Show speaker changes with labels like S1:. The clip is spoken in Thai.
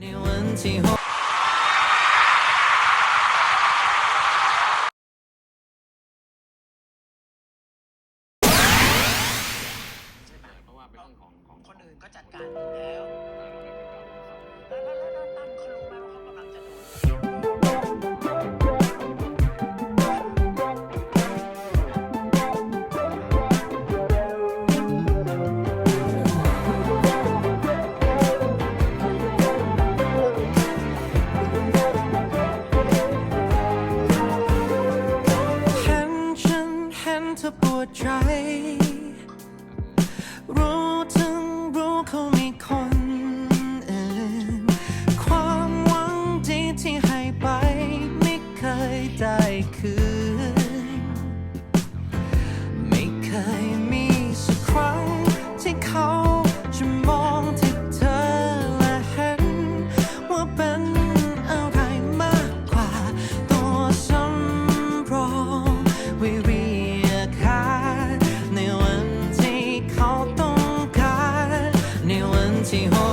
S1: ไม่ใช่
S2: เพราะว่าเป็นเรื่องของของ คนอื่นก็จัดการแ
S3: ล้ว
S1: the board try. empty home.